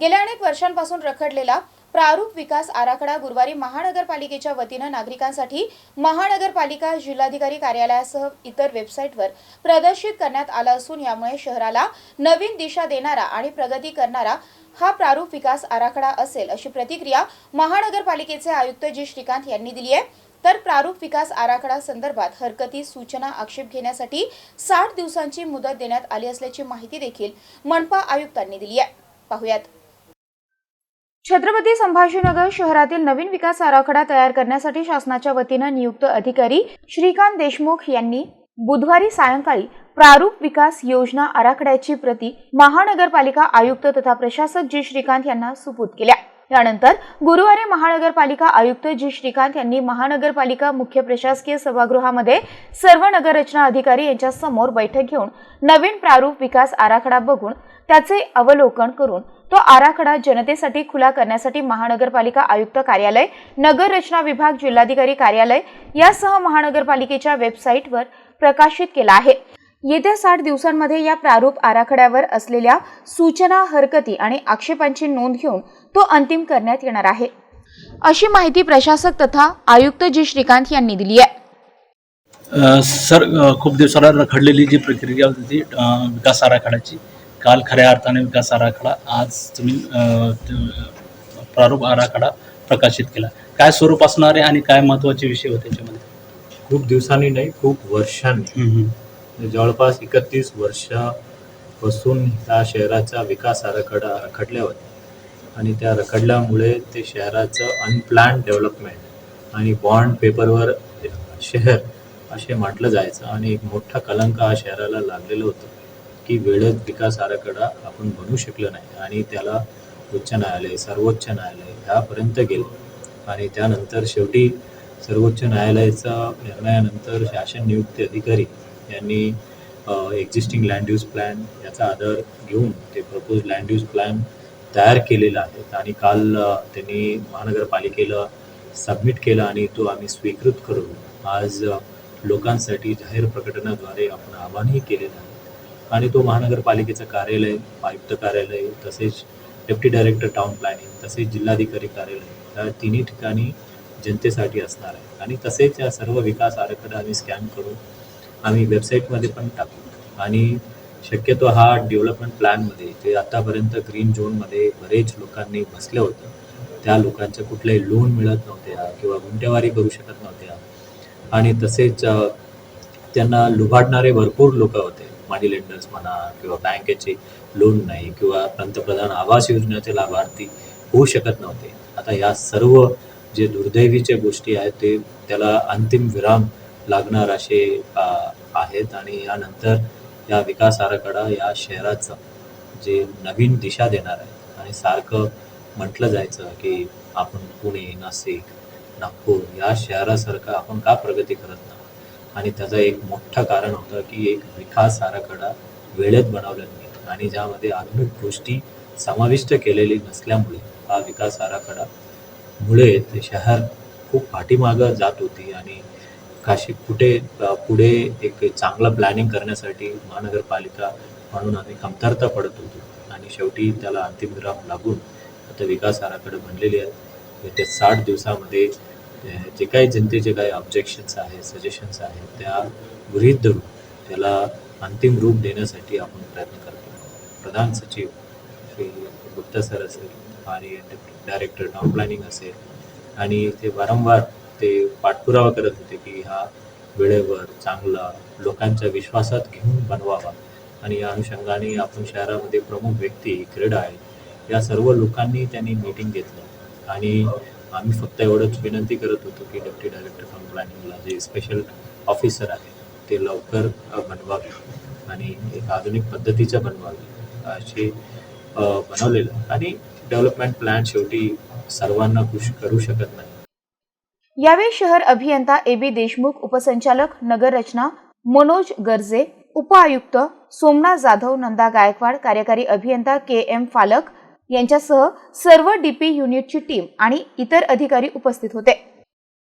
गेल्या अनेक वर्षांपासून रखडलेला प्रारूप विकास आराखडा गुरुवारी महानगरपालिकेच्या वतीनं नागरिकांसाठी महानगरपालिका जिल्हाधिकारी कार्यालयासह इतर वेबसाईटवर प्रदर्शित करण्यात आला असून यामुळे शहराला नवीन दिशा देणारा आणि प्रगती करणारा हा प्रारूप विकास आराखडा असेल अशी प्रतिक्रिया महानगरपालिकेचे आयुक्त जी. श्रीकांत यांनी दिली आहे. तर प्रारूप विकास आराखडा संदर्भात हरकती सूचना आक्षेप घेण्यासाठी साठ दिवसांची मुदत देण्यात आली असल्याची माहिती देखील मनपा आयुक्तांनी दिली आहे. पाहुयात. छत्रपती संभाजीनगर शहरातील नवीन विकास आराखडा तयार करण्यासाठी शासनाच्या वतीनं नियुक्त अधिकारी श्रीकांत देशमुख यांनी बुधवारी सायंकाळी प्रारूप विकास योजना आराखड्याची प्रती महानगरपालिका आयुक्त तथा प्रशासक जी श्रीकांत यांना सुपूत केल्या. यानंतर गुरुवारी महानगरपालिका आयुक्त जी श्रीकांत यांनी महानगरपालिका मुख्य प्रशासकीय सभागृहामध्ये सर्व नगररचना अधिकारी यांच्या समोर बैठक घेऊन नवीन प्रारूप विकास आराखडा बघून त्याचे अवलोकन करून तो आराखडा जनतेसाठी खुला करण्यासाठी महानगरपालिका आयुक्त कार्यालय नगर रचना विभाग जिल्हाधिकारी कार्यालय यासह महानगरपालिकेच्या वेबसाईटवर प्रकाशित केला आहे. येत्या साठ दिवसांमध्ये या प्रारूप आराखड्यावर असलेल्या सूचना हरकती आणि आक्षेपांची नोंद घेऊन तो अंतिम करण्यात येणार आहे. अशी माहिती प्रशासक तथा आयुक्त जी. श्रीकांत यांनी दिली आहे. सर खूप दिवसाला रखडलेली जी प्रक्रिया होती विकास आराखड्याची काल खऱ्या अर्थाने विकास आराखडा आज तुम्ही प्रारूप आराखडा प्रकाशित केला. काय स्वरूप असणार आहे आणि काय महत्त्वाचे विषय होते त्याच्यामध्ये खूप दिवसांनी नाही खूप वर्षांनी. जवळपास एकतीस वर्षापासून ह्या शहराचा विकास आराखडा रखडल्या होता आणि त्या रखडल्यामुळे ते शहराचं अनप्लॅन डेव्हलपमेंट आणि बॉन्ड पेपरवर शहर असे म्हटलं जायचं आणि एक मोठा कलंक हा शहराला लागलेलं होतं. की वेळेत विकास आराखडा आपण बनवू शकलो नाही. आणि त्याला उच्च न्यायालय सर्वोच्च न्यायालय ह्यापर्यंत गेलं. आणि त्यानंतर शेवटी सर्वोच्च न्यायालयाचा निर्णयानंतर शासन नियुक्त अधिकारी यांनी एक्झिस्टिंग लँड यूज प्लॅन याचा आधार घेऊन ते प्रपोज लँड यूज प्लॅन तयार केलेला आहे. आणि काल त्यांनी महानगरपालिकेला सबमिट केला आणि तो आम्ही स्वीकृत करून आज लोकांसाठी जाहीर प्रकटनाद्वारे आपण आवाहनही केलेलं आहे. आणि तो महानगरपालिकेचं कार्यालय आयुक्त कार्यालय तसेच डेप्टी डायरेक्टर टाउन प्लॅनिंग तसेच जिल्हाधिकारी कार्यालय या तिन्ही ठिकाणी जनतेसाठी असणार आहे. आणि तसेच या सर्व विकास आराखडा आम्ही स्कॅन करून आम्ही वेबसाईटमध्ये पण टाकू. आणि शक्यतो हा डेव्हलपमेंट प्लॅनमध्ये जे आतापर्यंत ग्रीन झोनमध्ये बरेच लोकांनी बसलं होतं त्या लोकांच्या कुठलंही लोन मिळत नव्हत्या किंवा गुंटेवारी करू शकत नव्हत्या. आणि तसेच त्यांना लुबाडणारे भरपूर लोक होते. मनी लेंडर्स म्हणा किंवा बँकेचे लोन नाही किंवा पंतप्रधान आवास योजनेचे लाभार्थी होऊ शकत नव्हते. आता या सर्व जे दुर्दैवीचे गोष्टी आहेत ते त्याला अंतिम विराम लागणार असे आहेत आणि यानंतर या विकास आराखडा या शहराचं जे नवीन दिशा देणार आहे आणि सारखं म्हटलं जायचं की आपण पुणे नाशिक नागपूर या शहरासारखं आपण का प्रगती करत नाही? आणि त्याचं एक मोठं कारण होतं की एक विकास आराखडा वेळेत बनवला नाही. आणि ज्यामध्ये आधुनिक गोष्टी समाविष्ट केलेली नसल्यामुळे हा विकास आराखडा मुळे ते शहर खूप पाठीमागं जात होती आणि काशी कुठे पुढे एक चांगलं प्लॅनिंग करण्यासाठी महानगरपालिका म्हणून आम्ही कमतरता पडत होतो. आणि शेवटी त्याला अंतिम ग्राम लागून आता विकास आराखडा बनलेली आहे. येत्या साठ दिवसामध्ये जे काही जनतेचे काही ऑब्जेक्शन्स आहेत सजेशन्स आहेत त्या गृहीत धरून त्याला अंतिम रूप देण्यासाठी आपण प्रयत्न करतो. प्रधान सचिव श्री गुप्ता सर असेल आणि डायरेक्टर टाउन प्लॅनिंग असेल आणि ते वारंवार ते पाठपुरावा करत होते की हा वेळेवर चांगला लोकांच्या विश्वासात घेऊन बनवावा. आणि या अनुषंगाने आपण शहरामध्ये प्रमुख व्यक्ती क्रीडा आहे या सर्व लोकांनी त्यांनी मीटिंग घेतलं. आणि आम्ही फक्त एवढंच विनंती करत होतो की डेप्टी डायरेक्टर टाउन प्लॅनिंगला जे स्पेशल ऑफिसर आहे ते लवकर बनवावे आणि एक आधुनिक पद्धतीचं बनवावे असे बनवलेलं. आणि डेव्हलपमेंट प्लॅन शेवटी सर्वांना खुश करू शकत नाही. यावेळी शहर अभियंता ए बी देशमुख उपसंचालक नगररचना मनोज गर्जे उपआयुक्त सोमनाथ जाधव नंदा गायकवाड कार्यकारी अभियंता के एम फालक यांच्यासह सर्व डीपी युनिटची टीम आणि इतर अधिकारी उपस्थित होते.